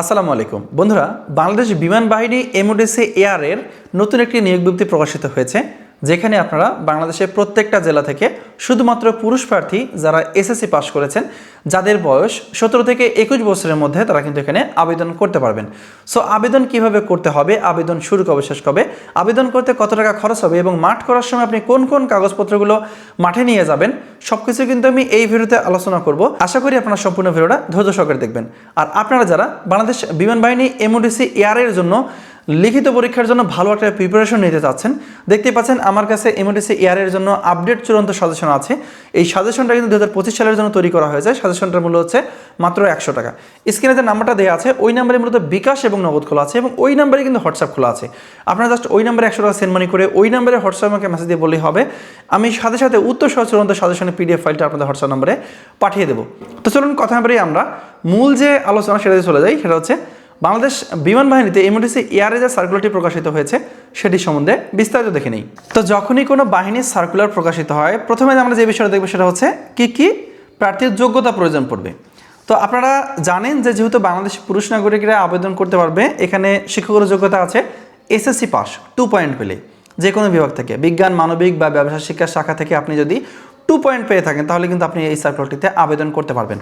আসসালামু আলাইকুম। বন্ধুরা, বাংলাদেশ বিমান বাহিনী এমওডিসি এয়ারের নতুন একটি নিয়োগ বিজ্ঞপ্তি প্রকাশিত হয়েছে, যেখানে আপনারা বাংলাদেশের প্রত্যেকটা জেলা থেকে শুধুমাত্র পুরুষ প্রার্থী যারা এসএসসি পাশ করেছেন, যাদের বয়স সতেরো থেকে একুশ বছরের মধ্যে তারা কিন্তু এখানে আবেদন করতে পারবেন। সো আবেদন কীভাবে করতে হবে? আবেদন শুরু কবে, শেষ কবে? আবেদন করতে কত টাকা খরচ হবে এবং মাঠ করার সময় আপনি কোন কোন কাগজপত্রগুলো মাঠে নিয়ে যাবেন সব কিছু কিন্তু আমি এই ভিডিওতে আলোচনা করব। আশা করি আপনারা সম্পূর্ণ ভিডিওটা ধৈর্য সহকারে দেখবেন। আর আপনারা যারা বাংলাদেশ বিমান বাহিনী এমওডিসি এয়ারের জন্য লিখিত পরীক্ষার জন্য ভালো একটা প্রিপারেশন নিতে চাচ্ছেন। দেখতেই পাচ্ছেন আমার কাছে এমওডিসি এয়ারের জন্য আপডেট চূড়ান্ত সাজেশন আছে। এই সাজেশনটা কিন্তু দু হাজার পঁচিশ সালের জন্য তৈরি করা হয়েছে। সাজেশনটার মূল্য হচ্ছে মাত্র একশো টাকা। স্ক্রিনে যে নাম্বারটা দেওয়া আছে। ওই নাম্বারে মূলত বিকাশ এবং নগদ খোলা আছে এবং ওই নাম্বারে কিন্তু হোয়াটসঅ্যাপ খোলা আছে। আপনারা জাস্ট ওই নাম্বারে একশো টাকা সেন্ড মানি করে ওই নাম্বারে হোয়াটসঅ্যাপ আমাকে মেসেজ দিয়ে বললেই হবে। আমি সাথে সাথে উত্তর সহ চূড়ান্ত সাজেশনের পিডিএফ ফাইলটা আপনাদের হোয়াটসঅ্যাপ নাম্বারে পাঠিয়ে দেবো। তো চলুন কথা বেরিয়ে আমরা মূল যে আলোচনা সেটাতে চলে যাই, সেটা হচ্ছে বাংলাদেশ বিমান বাহিনীতে এমওডিসি এয়ারে যে সার্কুলারটি প্রকাশিত হয়েছে, সেটি সম্বন্ধে বিস্তারিত দেখে নিই। তো যখনই কোনো বাহিনীর সার্কুলার প্রকাশিত হয়, প্রথমে আমরা যে বিষয়টা দেখব সেটা হচ্ছে কি কি প্রার্থীর যোগ্যতা প্রয়োজন পড়বে। তো আপনারা জানেন যে যেহেতু বাংলাদেশি পুরুষ নাগরিকরা আবেদন করতে পারবে, এখানে শিক্ষকের যোগ্যতা আছে এসএসসি পাস টু পয়েন্ট পেলে। যে কোনো বিভাগ থেকে, বিজ্ঞান, মানবিক বা ব্যবসা শিক্ষা শাখা থেকে আপনি যদি টু পয়েন্ট পেয়ে থাকেন, তাহলে কিন্তু আপনি এই সার্কুলারটিতে আবেদন করতে পারবেন।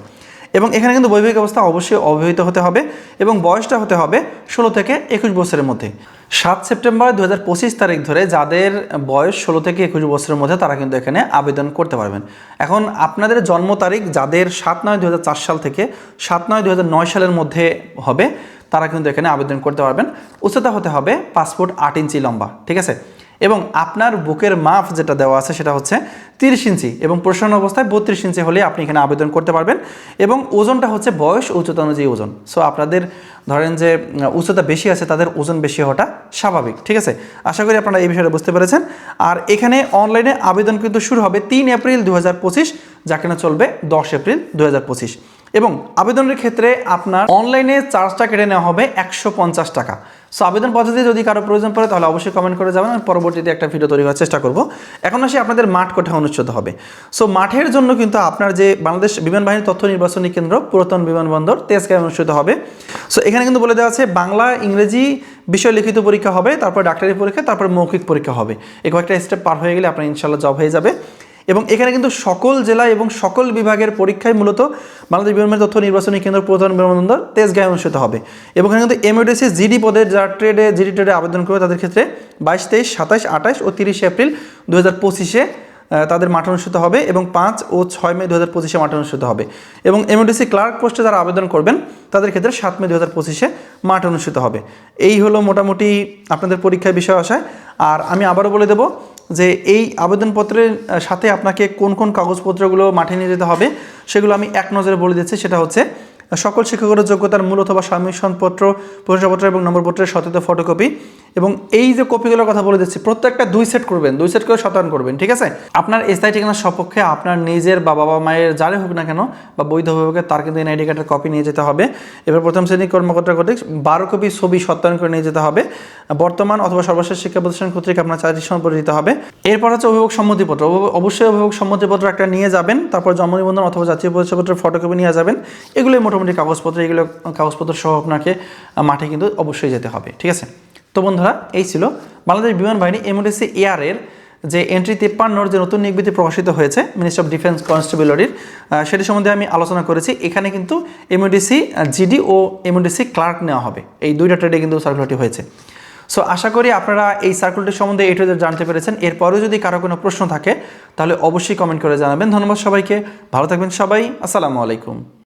এবং এখানে কিন্তু বৈবাহিক অবস্থা অবশ্যই অবহিত হতে হবে এবং বয়সটা হতে হবে ষোলো থেকে একুশ বছরের মধ্যে। সাত সেপ্টেম্বর দু হাজার পঁচিশ তারিখ ধরে যাদের বয়স ষোলো থেকে একুশ বছরের মধ্যে তারা কিন্তু এখানে আবেদন করতে পারবেন। এখন আপনাদের জন্ম তারিখ যাদের সাত নয় দু সাল থেকে সাত নয় দু সালের মধ্যে হবে, তারা কিন্তু এখানে আবেদন করতে পারবেন। উচ্চতা হতে হবে পাসপোর্ট আট ইঞ্চি লম্বা, ঠিক আছে? এবং আপনার বুকের মাপ যেটা দেওয়া আছে সেটা হচ্ছে তিরিশ ইঞ্চি এবং প্রশ্ন অবস্থায় বত্রিশ ইঞ্চি হলে আপনি এখানে আবেদন করতে পারবেন এবং ওজনটা হচ্ছে বয়স উচ্চতা অনুযায়ী ওজন। সো আপনাদের ধরেন যে উচ্চতা বেশি আছে, তাদের ওজন বেশি হওয়াটা স্বাভাবিক, ঠিক আছে? আশা করি আপনারা এই বিষয়টা বুঝতে পেরেছেন। আর এখানে অনলাইনে আবেদন কিন্তু শুরু হবে তিন এপ্রিল দু হাজার যা কিনা চলবে দশ এপ্রিল দু হাজার পঁচিশ। এবং আবেদনের ক্ষেত্রে আপনার অনলাইনে চার্জটা কেটে নেওয়া হবে একশো পঞ্চাশ টাকা। সো আবেদন পদ্ধতি যদি কারও প্রয়োজন পড়ে, তাহলে অবশ্যই কমেন্ট করে যাবেন, আমি পরবর্তীতে একটা ভিডিও তৈরি করার চেষ্টা করব। এখন আসি আপনাদের মাঠ কোথায় অনুষ্ঠিত হবে। সো মাঠের জন্য কিন্তু আপনার যে বাংলাদেশ বিমান বাহিনী তথ্য নির্বাচনী কেন্দ্র, পুরাতন বিমানবন্দর তেজগাঁয়ে অনুষ্ঠিত হবে। সো এখানে কিন্তু বলে দেওয়া আছে, বাংলা, ইংরেজি বিষয় লিখিত পরীক্ষা হবে, তারপর ডাক্তারি পরীক্ষা, তারপর মৌখিক পরীক্ষা হবে। এই কয়েকটা স্টেপ পার হয়ে গেলে আপনার ইনশাল্লাহ জব হয়ে যাবে। এবং এখানে কিন্তু সকল জেলা এবং সকল বিভাগের পরীক্ষায় মূলত বাংলাদেশ বিমান তথ্য নির্বাচনী কেন্দ্র প্রধান বিমানবন্দর তেজগাঁয়ে অনুষ্ঠিত হবে। এবং এখানে কিন্তু এমএডিসি জিডি পদে যারা ট্রেডে জিডি ট্রেডে আবেদন করবে তাদের ক্ষেত্রে বাইশ তেইশ, সাতাশ, আঠাশ ও তিরিশে এপ্রিল দু হাজার পঁচিশে তাদের মাঠ অনুষ্ঠিত হবে এবং পাঁচ ও ছয় মে দু হাজার পঁচিশে মাঠ অনুষ্ঠিত হবে। এবং এমএডিসি ক্লার্ক পোস্টে যারা আবেদন করবেন, তাদের ক্ষেত্রে সাত মে দু হাজার পঁচিশে মাঠ অনুষ্ঠিত হবে। এই হলো মোটামুটি আপনাদের পরীক্ষার বিষয় আসায়। আর আমি আবারও বলে দেবো যে এই আবেদনপত্রের সাথে আপনাকে কোন কোন কাগজপত্রগুলো মাঠে নিয়ে যেতে হবে সেগুলো আমি এক নজরে বলে দিচ্ছি। সেটা হচ্ছে, সকল শিক্ষকের যোগ্যতার মূল অথবা সাবমিশনপত্র পরিচয়পত্র এবং নম্বরপত্রের সতত ফটোকপি এবং এই যে কপিগুলোর কথা বলে দিচ্ছি, প্রত্যেকটা দুই সেট করবেন, দুই সেট করে শতায়ন করবেন, ঠিক আছে? আপনার স্থায়ী ঠিকানার সপক্ষে আপনার নিজের বা বাবা মায়ের যারে হোক না কেন বা বৈধ অভিভাবকের তার কিন্তু এনআইডি কার্ডের কপি নিয়ে যেতে হবে। এবার প্রথম শ্রেণি কর্মকর্তা কর্তৃক বারো কপি ছবি সত্যায়ন করে নিয়ে যেতে হবে। বর্তমান অথবা সর্বশেষ শিক্ষা প্রতিষ্ঠান কর্তৃক আপনার চাকরি সম্পর্কে দিতে হবে। এরপর হচ্ছে অভিভাবক সম্মতিপত্র। অভিভাবক- অবশ্যই অভিভাবক সম্মতিপত্র একটা নিয়ে যাবেন, তারপর জন্ম নিবন্ধন অথবা জাতীয় পরিচয়পত্রের ফটোকপি নিয়ে যাবেন। এগুলোই মোটামুটি কাগজপত্র, এগুলো কাগজপত্র সহ আপনাকে মাঠে কিন্তু অবশ্যই যেতে হবে, ঠিক আছে? তো বন্ধুরা, এই ছিল বাংলাদেশ বিমান বাহিনী এমওডিসি এয়ারের যে এন্ট্রি তিপ্পান্নর যে নতুন নিয়োগ প্রকাশিত হয়েছে মিনিস্ট্রি অফ ডিফেন্স কনস্টেবলরির সেটি সম্বন্ধে আমি আলোচনা করেছি। এখানে কিন্তু এমওডিসি জিডি ও এমওডিসি ক্লার্ক নেওয়া হবে। এই দুইটা ট্রেডে কিন্তু সার্কুলারটি হয়েছে। সো আশা করি আপনারা এই সার্কুলারটি সম্বন্ধে ট্রেডে জানতে পেরেছেন। এরপরেও যদি কারও কোনো প্রশ্ন থাকে, তাহলে অবশ্যই কমেন্ট করে জানাবেন। ধন্যবাদ সবাইকে। ভালো থাকবেন সবাই। আসসালামু আলাইকুম।